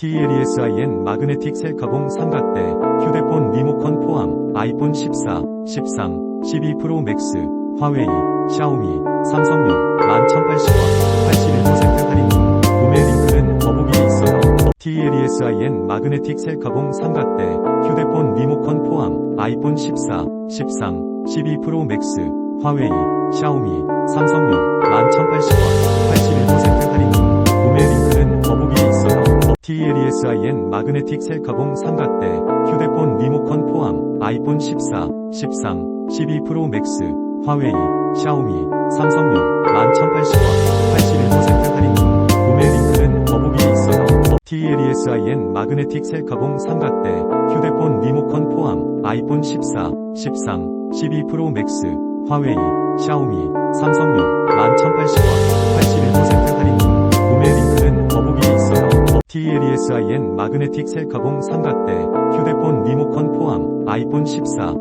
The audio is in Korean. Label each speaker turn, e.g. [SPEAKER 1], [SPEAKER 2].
[SPEAKER 1] TLESIN 마그네틱 셀카봉 삼각대, 휴대폰 리모컨 포함, 아이폰 14, 13, 12 프로 맥스, 화웨이, 샤오미, 삼성용, 11,080원, 81% 할인 중, 구매 링크는 더보기에 있어요. TLESIN 마그네틱 셀카봉 삼각대, 휴대폰 리모컨 포함, 아이폰 14, 13, 12 프로 맥스, 화웨이, 샤오미, 삼성용, TLESIN 마그네틱 셀카봉 삼각대, 휴대폰 리모컨 포함, 아이폰 14, 13, 12 프로 맥스, 화웨이, 샤오미, 삼성용, 11,080원, 81% 할인 중, 구매 링크는 더보기에 있어요. TLESIN 마그네틱 셀카봉 삼각대, 휴대폰 리모컨 포함, 아이폰 14, 13, 12 프로 맥스, 화웨이, 샤오미, 삼성용, 11,080원, TLESIN 마그네틱 셀카봉 삼각대, 휴대폰 리모컨 포함, 아이폰 14,